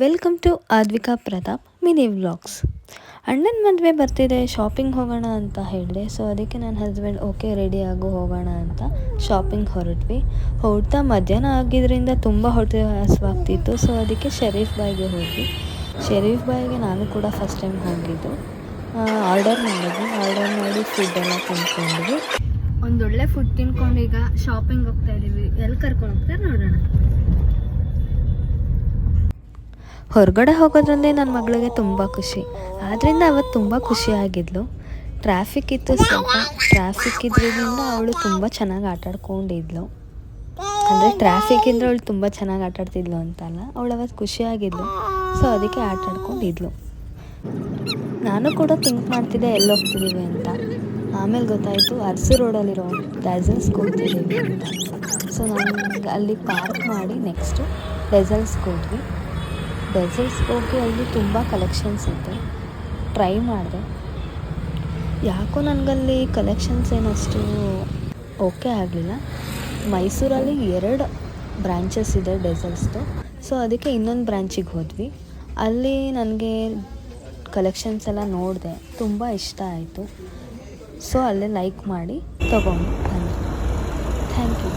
Welcome to Advika Pratap mini vlogs. ಅಣ್ಣನ ಮದುವೆ ಬರ್ತಿದೆ ಶಾಪಿಂಗ್ ಹೋಗೋಣ ಅಂತ ಹೇಳಿದೆ. ಸೊ ಅದಕ್ಕೆ ನನ್ನ ಹಸ್ಬೆಂಡ್ ಓಕೆ ರೆಡಿ ಆಗು, ಹೋಗೋಣ ಅಂತ ಶಾಪಿಂಗ್ ಹೊರಟ್ವಿ. ಹೊರಡ್ತಾ ಮಧ್ಯಾಹ್ನ ಆಗಿದ್ದರಿಂದ ತುಂಬ ಹೊಟ್ಟೆ ಹಸುವಾಗ್ತಿತ್ತು. ಸೊ ಅದಕ್ಕೆ ಶರೀಫ್ ಬಾಯ್ಗೆ ಹೋಗಿ ಶರೀಫ್ ಬಾಯ್ಗೆ ನಾನು ಕೂಡ ಫಸ್ಟ್ ಟೈಮ್ ಹೋಗಿದ್ದು. ಆರ್ಡರ್ ಮಾಡಿದ್ವಿ. ಆರ್ಡರ್ ಮಾಡಿ ಫುಡ್ಡೆಲ್ಲ ತಿನ್ಕೊಂಡ್ವಿ ಒಂದೊಳ್ಳೆ ಫುಡ್ ತಿನ್ಕೊಂಡು ಈಗ ಶಾಪಿಂಗ್ ಹೋಗ್ತಾ ಇದ್ದೀವಿ ಎಲ್ಲಿ ಕರ್ಕೊಂಡು ಹೋಗ್ತಾರೆ ನೋಡೋಣ. ಹೊರಗಡೆ ಹೋಗೋದ್ರಿಂದ ನನ್ನ ಮಗಳಿಗೆ ತುಂಬ ಖುಷಿ. ಆದ್ದರಿಂದ ಅವತ್ತು ತುಂಬ ಖುಷಿಯಾಗಿದ್ಲು. ಟ್ರಾಫಿಕ್ ಇತ್ತು ಸ್ವಲ್ಪ. ಟ್ರಾಫಿಕ್ ಇದ್ರಿಂದ ಅವಳು ತುಂಬ ಚೆನ್ನಾಗಿ ಆಟಾಡ್ಕೊಂಡಿದ್ಲು. ಅಂದರೆ ಟ್ರಾಫಿಕ್ ಇದ್ರೆ ಅವಳು ತುಂಬ ಚೆನ್ನಾಗಿ ಆಟಾಡ್ತಿದ್ಲು ಅಂತಲ್ಲ, ಅವಳು ಅವತ್ತು ಖುಷಿಯಾಗಿದ್ಲು. ಸೊ ಅದಕ್ಕೆ ಆಟಾಡ್ಕೊಂಡಿದ್ಲು. ನಾನು ಕೂಡ ಥಿಂಕ್ ಮಾಡ್ತಿದ್ದೆ ಎಲ್ಲಿ ಹೋಗ್ತಿದ್ದೀವಿ ಅಂತ. ಆಮೇಲೆ ಗೊತ್ತಾಯಿತು, ಅರಸು ರೋಡಲ್ಲಿರೋ ಡೆಸಲ್ಸ್ಗೆ ಹೋಗ್ತಿದ್ದೀವಿ ಅಂತ. ಸೊ ನಾನು ಅಲ್ಲಿ ಪಾರ್ಕ್ ಮಾಡಿ ನೆಕ್ಸ್ಟು ಡೆಸಲ್ಸ್ಗೆ ಹೋದ್ವಿ ಡೆಸಲ್ಸ್ಗೆ ಹೋಗಿ ಅಲ್ಲಿ ತುಂಬ ಕಲೆಕ್ಷನ್ಸ್ ಇತ್ತು. ಟ್ರೈ ಮಾಡಿದೆ. ಯಾಕೋ ನನಗಲ್ಲಿ ಕಲೆಕ್ಷನ್ಸ್ ಏನಷ್ಟು ಓಕೆ ಆಗಲಿಲ್ಲ. ಮೈಸೂರಲ್ಲಿ ಎರಡು ಬ್ರ್ಯಾಂಚಸ್ ಇದೆ ಡೆಸಲ್ಸ್ದು ಸೊ ಅದಕ್ಕೆ ಇನ್ನೊಂದು ಬ್ರ್ಯಾಂಚಿಗೆ ಹೋದ್ವಿ. ಅಲ್ಲಿ ನನಗೆ ಕಲೆಕ್ಷನ್ಸ್ ಎಲ್ಲ ನೋಡಿದೆ. ತುಂಬ ಇಷ್ಟ ಆಯಿತು. ಸೊ ಅಲ್ಲೇ ಲೈಕ್ ಮಾಡಿ ತೊಗೊಂಡು ಬಂದೆ. Thank you